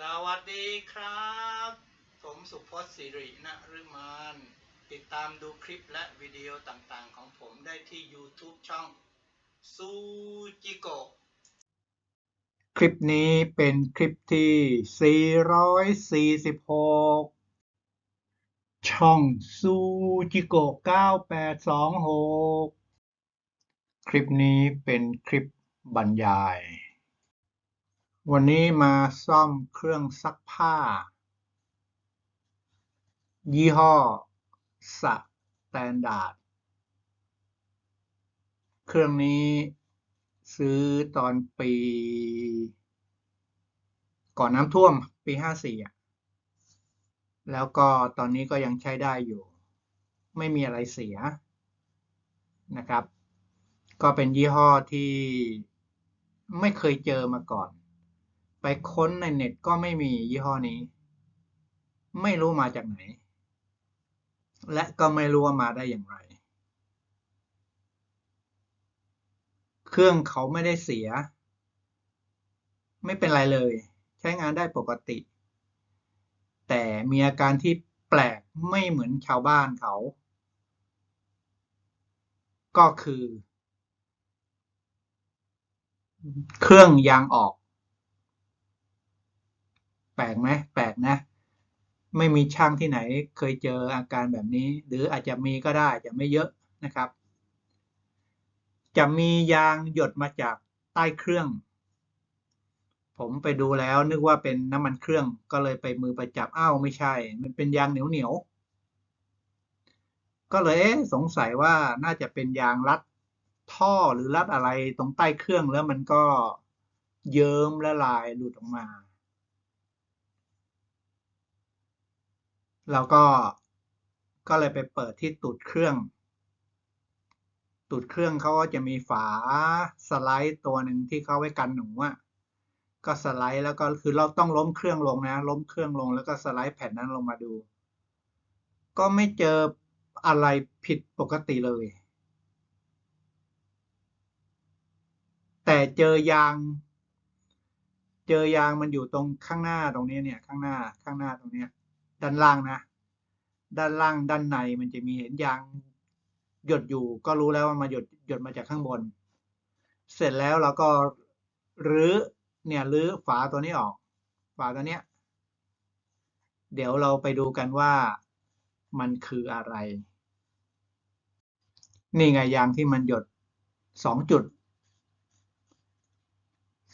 สวัสดีครับ ผมสุพจน์สิรินฤมานติดตามดูคลิปและวิดีโอต่างๆ ของผมได้ที่ YouTube ช่องซูจิโกคลิปนี้เป็นคลิปที่ 446 ช่องซูจิโก9826 คลิปนี้เป็นคลิปบรรยาย วันนี้มาซ่อมเครื่องซักผ้า ยี่ห้อสแตนดาร์ดเครื่องนี้ซื้อตอนปี ก่อนน้ำท่วมปีห้าสี่แล้วก็ตอนนี้ก็ยังใช้ได้อยู่ ไม่มีอะไรเสียนะครับ ก็เป็นยี่ห้อที่ไม่เคยเจอมาก่อน ไปค้นในเน็ตก็ไม่มียี่ห้อนี้ ไม่รู้มาจากไหน และก็ไม่รู้ว่ามาได้อย่างไร เครื่องเขาไม่ได้เสีย ไม่เป็นไรเลย ใช้งานได้ปกติ แต่มีอาการที่แปลกไม่เหมือนชาวบ้านเขา ก็คือ เครื่องยางออก แปลกไหมแปลกนะ ไม่มีช่างที่ไหนเคยเจออาการแบบนี้ หรืออาจจะมีก็ได้จะไม่เยอะนะครับ จะมียางหยดมาจากใต้เครื่อง ผมไปดูแล้วนึกว่าเป็นน้ำมันเครื่องก็เลยไปมือไปจับอ้าวไม่ใช่ มันเป็นยางเหนียวเหนียวๆก็เลยเสงสัยว่าน่าจะเป็นยางรัดท่อหรือรัดอะไรตรงใต้เครื่องแล้วมันก็เยิ้มละลายหลุดออกมา แล้วก็ก็เลยไปเปิดที่ตูดเครื่อง ตูดเครื่องเขาก็จะมีฝาสไลด์ตัวหนึ่งที่เขาไว้กันหนูอะก็สไลด์แล้วก็คือเราต้องล้มเครื่องลงนะ ล้มเครื่องลงแล้วก็สไลด์แผ่นนั้นลงมาดู ก็ไม่เจออะไรผิดปกติเลย แต่เจอยาง เจอยางมันอยู่ตรงข้างหน้าตรงนี้เนี่ย ข้างหน้าข้างหน้าตรงเนี้ย ด้านล่างนะ ด้านล่างด้านในมันจะมีเห็นยางหยดอยู่ ก็รู้แล้วว่ามาหยดหยดมาจากข้างบน เสร็จแล้วเราก็รื้อเนี่ยรื้อฝาตัวนี้ออก ฝาตัวเนี้ย เดี๋ยวเราไปดูกันว่ามันคืออะไร นี่ไงยางที่มันหยดสองจุด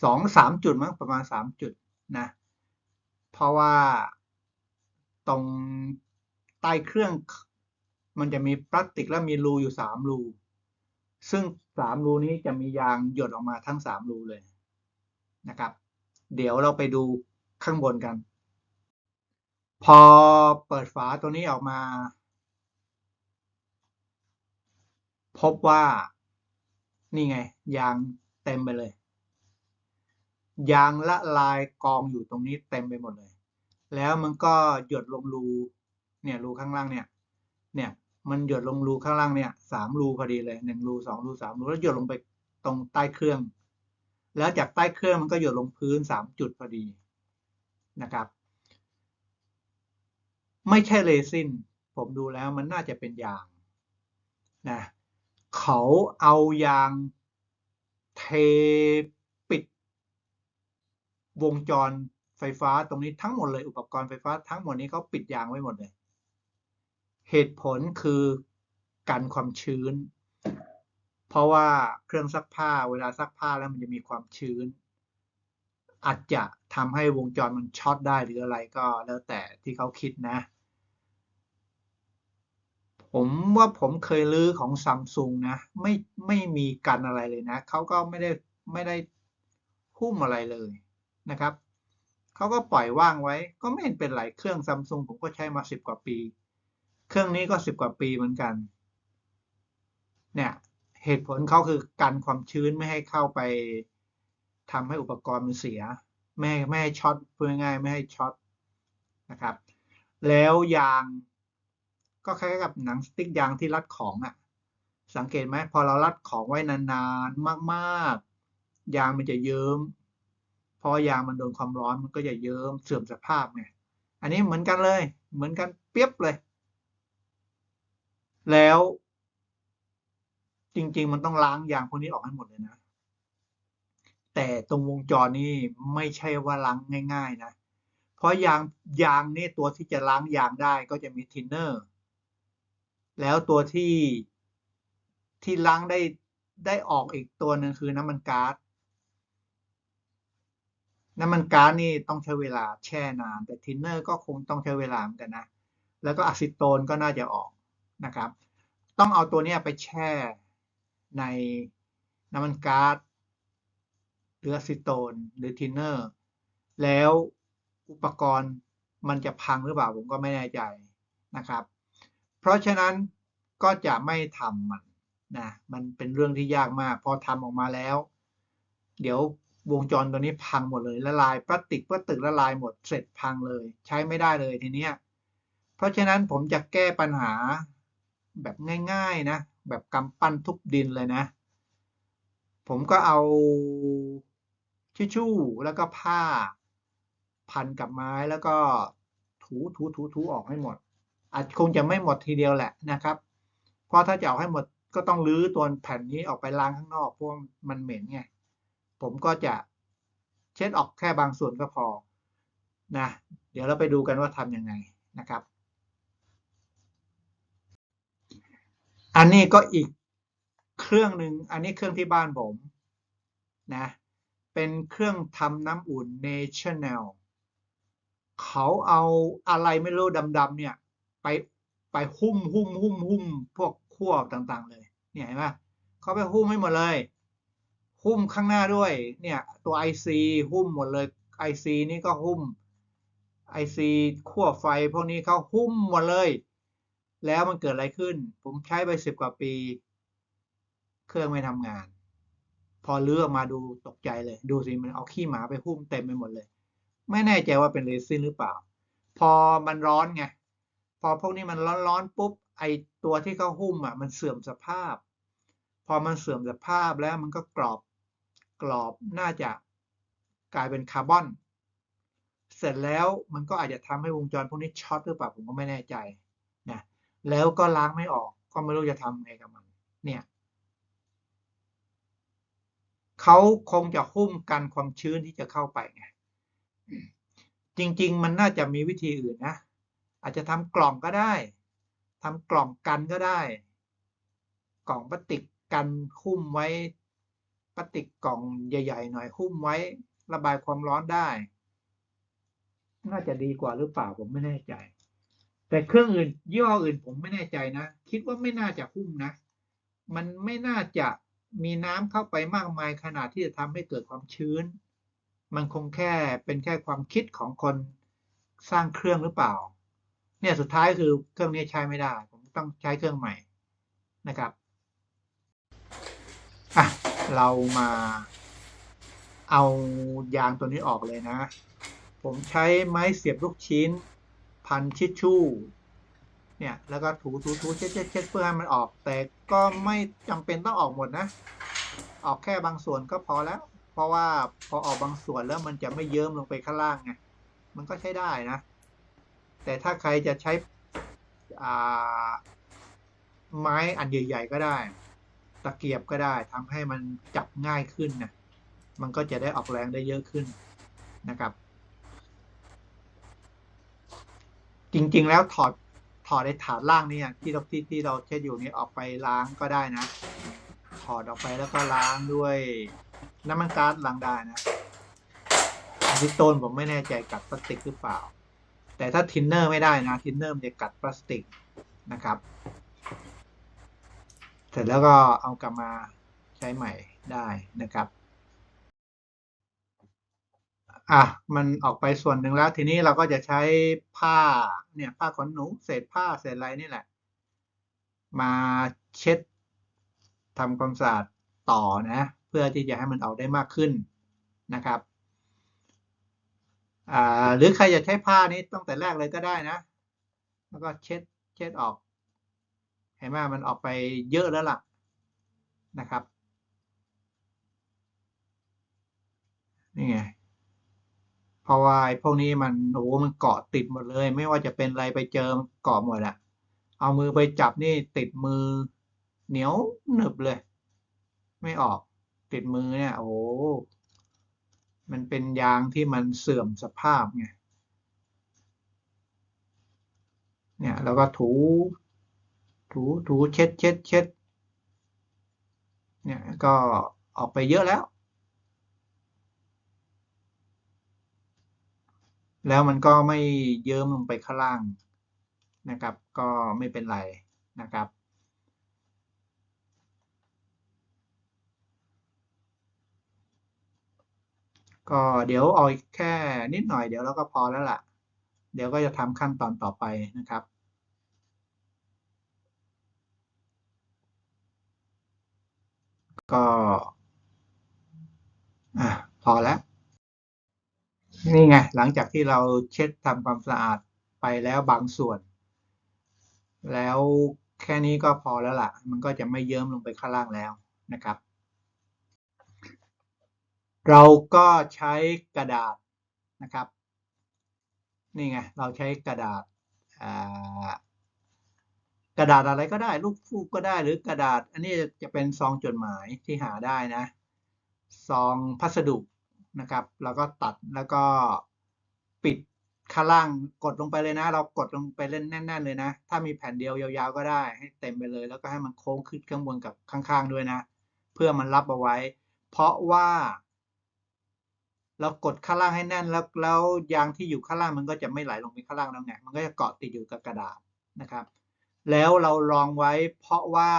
สองสามจุดมั้งประมาณสามจุดนะ เพราะว่า ตรงใต้เครื่อง มันจะมีพลาสติกแล้วมีรูอยู่สามรู ซึ่งสามรูนี้จะมียางหยดออกมาทั้งสามรูเลยนะครับ เดี๋ยวเราไปดูข้างบนกัน พอเปิดฝาตัวนี้ออกมา พบว่านี่ไง ยางเต็มไปเลย ยางละลายกองอยู่ตรงนี้เต็มไปหมดเลย แล้วมันก็หยดลงรูเนี่ยรูข้างล่างเนี่ยเนี่ยมันหยดลงรูข้างล่างเนี่ยสามรูพอดีเลยหนึ่งรูสองรูสามรูแล้วหยดลงไปตรงใต้เครื่อง แล้วจากใต้เครื่องมันก็หยดลงพื้นสามจุดพอดีนะครับ ไม่ใช่เรซินผมดูแล้วมันน่าจะเป็นยางนะเขาเอายางเทปิดวงจร ไฟฟ้าตรงนี้ทั้งหมดเลยอุปกรณ์ไฟฟ้าทั้งหมดนี้เขาปิดยางไว้หมดเลย เหตุผลคือกันความชื้น เพราะว่าเครื่องซักผ้าเวลาซักผ้าแล้วมันจะมีความชื้น อาจจะทำให้วงจรมันช็อตได้หรืออะไรก็แล้วแต่ที่เขาคิดนะ ผมว่าผมเคยลื้อของซัมซุงนะ ไม่ไม่มีกันอะไรเลยนะเขาก็ไม่ได้ไม่ได้หุ้มอะไรเลยนะครับ เขาก็ปล่อยว่างไว้ ก็ไม่เห็นเป็นไรเครื่องซัมซุงผมก็ใช้มาสิบกว่าปี เครื่องนี้ก็สิบกว่าปีเหมือนกัน เนี่ยเหตุผลเขาคือกันความชื้นไม่ให้เข้าไปทำให้อุปกรณ์มันเสีย ไม่ไม่ให้ช็อตพูดง่ายๆไม่ให้ช็อตนะครับ แล้วยางก็คล้ายกับหนังสติ๊กยางที่รัดของอะ่ะ สังเกตไหมพอเรารัดของไว้นานๆมากๆ ยางมันจะเยิ้ม เพราะยางมันโดนความร้อนมันก็จะเยิ้มเสื่อมสภาพไงอันนี้เหมือนกันเลย เหมือนกันเปียบเลย แล้ว จริง ๆ มันต้องล้างยางพวกนี้ออกให้หมดเลยนะ แต่ตรงวงจรนี่ไม่ใช่ว่าล้างง่าย ๆ นะ เพราะยางยางนี่ตัวที่จะล้างยางได้ก็จะมีทินเนอร์ แล้วตัวที่ที่ล้างได้ได้ออกอีกตัวหนึ่งคือน้ำมันก๊าซ น้ำมันก๊าซนี่ต้องใช้เวลาแช่นาน แต่ทินเนอร์ก็คงต้องใช้เวลาเหมือนกันนะ แล้วก็อะซิโตนก็น่าจะออกนะครับ ต้องเอาตัวนี้ไปแช่ในน้ำมันก๊าซหรืออะซิโตนหรือทินเนอร์ แล้วอุปกรณ์มันจะพังหรือเปล่าผมก็ไม่แน่ใจนะครับ เพราะฉะนั้นก็จะไม่ทำมันนะ มันเป็นเรื่องที่ยากมาก พอทำออกมาแล้ว เดี๋ยว วงจรตัวนี้พังหมดเลยละลายพลาสติกพลาสติกละลายหมดเสร็จพังเลย ใช้ไม่ได้เลยทีเนี้ยเพราะฉะนั้นผมจะแก้ปัญหาแบบง่าย ๆนะ แบบกำปั้นทุบดินเลยนะ ผมก็เอาทิชชู่แล้วก็ผ้า พันกับไม้แล้วก็ถูถูถูถูออกให้หมด อาจคงจะไม่หมดทีเดียวแหละนะครับ เพราะถ้าจะเอาให้หมดก็ต้องรื้อตัวแผ่นนี้ออกไปล้างข้างนอกเพราะมันเหม็นไง ผมก็จะเช็ดออกแค่บางส่วนก็พอนะ เดี๋ยวเราไปดูกันว่าทำยังไงนะครับ อันนี้ก็อีกเครื่องหนึ่งอันนี้เครื่องที่บ้านผมนะ เป็นเครื่องทำน้ำอุ่น National เขาเอาอะไรไม่รู้ดำๆเนี่ย ไปไปหุ้มหุ้มหุ้มหุ้มพวกขั้วต่างๆ เลยเนี่ยเห็นไหมเขาไปหุ้มให้หมดเลย หุ้มข้างหน้าด้วย เนี่ยตัว IC หุ้มหมดเลย IC นี่ก็หุ้ม IC ขั้วไฟพวกนี้เขาหุ้มหมดเลย แล้วมันเกิดอะไรขึ้น ผมใช้ไปสิบกว่าปี เครื่องไม่ทำงาน พอเลือกมาดูตกใจเลย ดูสิมันเอาขี้หมาไปหุ้มเต็มไปหมดเลย ไม่แน่ใจว่าเป็นเรซินหรือเปล่า พอมันร้อนไง พอพวกนี้มันร้อนๆปุ๊บไอตัวที่เขาหุ้มอะมันเสื่อมสภาพ พอมันเสื่อมสภาพแล้วมันก็กรอบ กรอบน่าจะกลายเป็นคาร์บอน เสร็จแล้วมันก็อาจจะทำให้วงจรพวกนี้ช็อตหรือเปล่าผมก็ไม่แน่ใจนะแล้วก็ล้างไม่ออกก็ไม่รู้จะทำไงกับมันเนี่ยเขาคงจะหุ้มกันความชื้นที่จะเข้าไปไงจริง ๆ มันน่าจะมีวิธีอื่นนะ อาจจะทำกล่องก็ได้ทำกล่องกันก็ได้ กล่องพลาสติกกันหุ้มไว้ พลาสติกกล่องใหญ่ ๆ หน่อยหุ้มไว้ระบายความร้อนได้ น่าจะดีกว่าหรือเปล่าผมไม่แน่ใจ แต่เครื่องอื่นยี่ห้ออื่นผมไม่แน่ใจนะ คิดว่าไม่น่าจะหุ้มนะ มันไม่น่าจะมีน้ำเข้าไปมากมายขนาดที่จะทำให้เกิดความชื้น มันคงแค่เป็นแค่ความคิดของคนสร้างเครื่องหรือเปล่า เนี่ยสุดท้ายคือเครื่องนี้ใช้ไม่ได้ ผมต้องใช้เครื่องใหม่นะครับอะ เรามาเอายางตัวนี้ออกเลยนะ ผมใช้ไม้เสียบลูกชิ้น พันชิชชู่ เนี่ย แล้วก็ถูถูถูเช็ดเช็ดเช็ดเพื่อให้มันออก แต่ก็ไม่จำเป็นต้องออกหมดนะ ออกแค่บางส่วนก็พอแล้ว เพราะว่าพอออกบางส่วนแล้วมันจะไม่เยิ้มลงไปข้างล่างไง มันก็ใช้ได้นะ แต่ถ้าใครจะใช้อ่าไม้อันใหญ่ ๆ ก็ได้ ตะเกียบก็ได้ทำให้มันจับง่ายขึ้นนะมันก็จะได้ออกแรงได้เยอะขึ้นนะครับ จริงๆแล้วถอดถอดในฐานล่างนี่ที่เราที่ที่เราเช็ดอยู่นี้ออกไปล้างก็ได้นะ ถอดออกไปแล้วก็ล้างด้วยน้ำมันก๊าซล้างได้นะอะซิโตนผมไม่แน่ใจกัดพลาสติกหรือเปล่า แต่ถ้าทินเนอร์ไม่ได้นะทินเนอร์มันจะกัดพลาสติกนะครับ เสร็จแล้วก็เอากลับมาใช้ใหม่ได้นะครับอะมันออกไปส่วนหนึ่งแล้วทีนี้เราก็จะใช้ผ้าเนี่ยผ้าขนหนูเศษผ้าเศษอะไรนี่แหละ มาเช็ดทำความสะอาดต่อนะ เพื่อที่จะให้มันออกได้มากขึ้นนะครับอ่าหรือใครจะใช้ผ้านี้ตั้งแต่แรกเลยก็ได้นะ แล้วก็เช็ดเช็ดออก เห็นไหมมันออกไปเยอะแล้วล่ะนะครับนี่ไงเพราะว่าพวกนี้มันโอ้มันเกาะติดหมดเลย ไม่ว่าจะเป็นอะไรไปเจอเกาะหมดอะเอามือไปจับนี่ติดมือเหนียวหนึบเลย ไม่ออกติดมือเนี่ย โอ้มันเป็นยางที่มันเสื่อมสภาพไงเนี่ยแล้วก็ถู ถูถูเช็ดเช็ดเช็ดเนี่ยก็ออกไปเยอะแล้ว แล้วมันก็ไม่เยิ้มลงไปข้างล่างนะครับ ก็ไม่เป็นไรนะครับ ก็เดี๋ยวเอาอแค่นิดหน่อยเดี๋ยวเราก็พอแล้วล่ะ เดี๋ยวก็จะทำขั้นตอนต่อไปนะครับ ก็ อะพอแล้ว นี่ไง หลังจากที่เราเช็ดทำความสะอาดไปแล้วบางส่วน แล้วแค่นี้ก็พอแล้วล่ะ มันก็จะไม่เยิ้มลงไปข้างล่างแล้วนะครับ เราก็ใช้กระดาษนะครับ นี่ไง เราใช้กระดาษกระดาษอะไรก็ได้ลูกฟูกก็ได้หรือกระดาษ อันนี้จะเป็นซองจดหมายที่หาได้นะ ซองพัสดุ นะครับ แล้วก็ตัดแล้วก็ปิดข้างล่างกดลงไปเลยนะ เรากดลงไปเล่นแน่น ๆ เลยนะ ถ้ามีแผ่นเดียวยาวๆก็ได้ ให้เต็มไปเลย แล้วก็ให้มันโค้งขึ้นข้างบนกับข้างๆด้วยนะ เพื่อมันรับเอาไว้ เพราะว่า เรากดข้างล่างให้แน่นแล้วแล้วยางที่อยู่ข้างล่างมันก็จะไม่ไหลลงไปข้างล่างแล้วไงมันก็จะเกาะติดอยู่กับกระดาษนะครับ แล้วเราลองไว้ เพราะว่า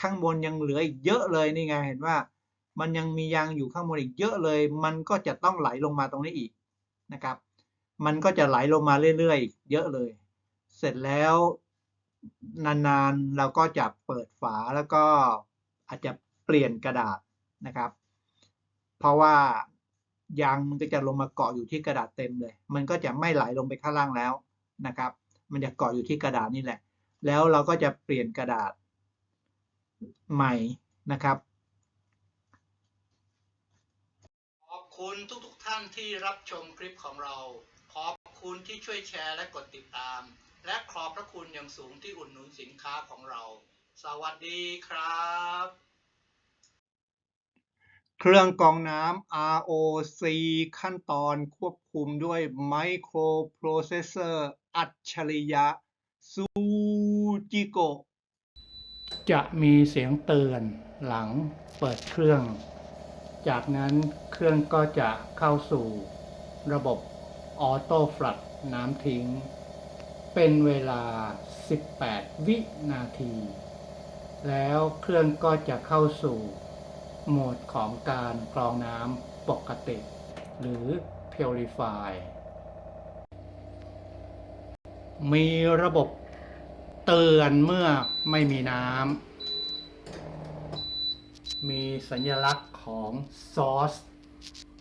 ข้างบนยังเหลืออีกเยอะเลยนี่ไงเห็นว่า มันยังมียางอยู่ข้างบนอีกเยอะเลย มันก็จะต้องไหลลงมาตรงนี้อีกนะครับ มันก็จะไหลลงมาเรื่อยๆ เยอะเลย เสร็จแล้วนานๆเราก็จะเปิดฝาแล้วก็อาจจะเปลี่ยนกระดาษนะครับ เพราะว่ายางมันก็จะลงมาเกาะอยู่ที่กระดาษเต็มเลย มันก็จะไม่ไหลลงไปข้างล่างแล้วนะครับ มันจะเกาะอยู่ที่กระดาษนี่แหละ แล้วเราก็จะเปลี่ยนกระดาษใหม่นะครับ ขอบ คุณทุกๆทท่านที่รับชมคลิปของเรา ขอบคุณที่ช่วยแชร์และกดติดตาม และขอบพระคุณอย่างสูงที่อุดหนุนสินค้าของเรา สวัสดีครับ เครื่องกรองน้ำ ROC ขั้นตอนควบคุมด้วยไมโครโปรเซสเซอร์อัจฉริยะซูจิโกจะมีเสียงเตือนหลังเปิดเครื่อง จากนั้น เครื่องก็จะเข้าสู่ระบบออโต้ฟลัดน้ำทิ้ง เป็นเวลา 18 วินาที แล้วเครื่องก็จะเข้าสู่โหมดของการกรองน้ำปกติ หรือ Purify มีระบบเตือนเมื่อไม่มีน้ำ มีสัญลักษณ์ของซอส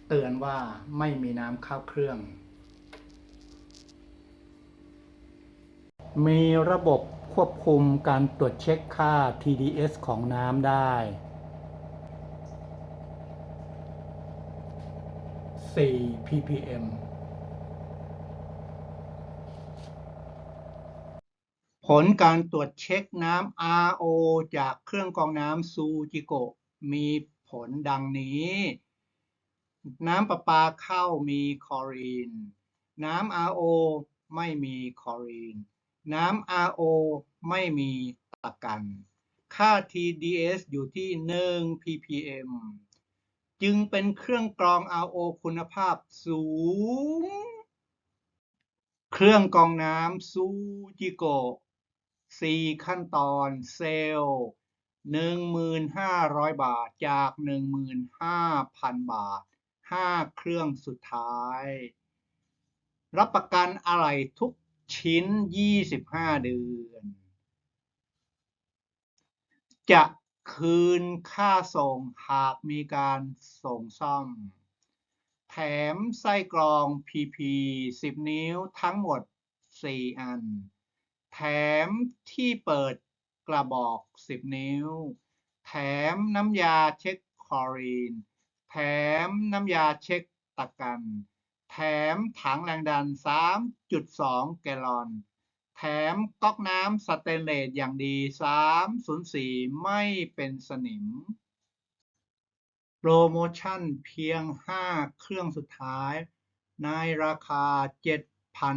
เตือนว่าไม่มีน้ำเข้าเครื่อง มีระบบควบคุมการตรวจเช็คค่า TDS ของน้ำได้ 4 ppm ผลการตรวจเช็คน้ำ RO จากเครื่องกรองน้ำซูจิโกะมีผลดังนี้ น้ำประปาเข้ามีคลอรีน น้ำ RO ไม่มีคลอรีน น้ำ RO ไม่มีตะกัน ค่า TDS อยู่ที่ 1 ppm จึงเป็นเครื่องกรอง RO คุณภาพสูง เครื่องกรองน้ำซูจิโกะสี่ขั้นตอนเซลล์หนึ่งหมื่นห้าร้อยบาทจากหนึ่งหมื่นห้าพันบาท ห้าเครื่องสุดท้าย รับประกันอะไรทุกชิ้นยี่สิบห้าเดือน จะคืนค่าส่งหากมีการส่งซ่อม แถมไส้กรอง PP 10 นิ้วทั้งหมด 4 อัน แถมที่เปิดกระบอก 10 นิ้ว แถมน้ำยาเช็คคลอรีน มน้ำยาเช็คตะกัน แถมถังแรงดัน 3.2 แกลลอน แถมก๊อกน้ำสเตนเลสอย่างดี 304 ไม่เป็นสนิม โปรโมชั่นเพียง 5 เครื่องสุดท้าย ในราคา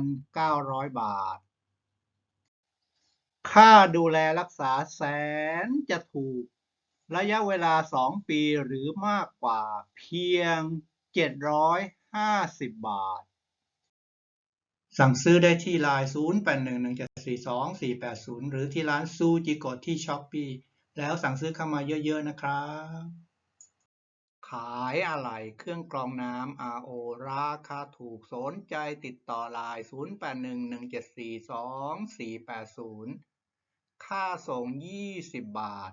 7,900 บาท ค่าดูแลรักษาแสนจะถูก ระยะเวลา 2 ปีหรือมากกว่าเพียง 750 บาท สั่งซื้อได้ที่ไลน์0811742480 หรือที่ร้านซูจิโกะที่ช้อปปีแล้วสั่งซื้อเข้ามาเยอะๆนะครับ ขายอะไหล่เครื่องกรองน้ำ RO ราคาถูกสนใจติดต่อไลน์0811742480 ค่าส่ง 20 บาท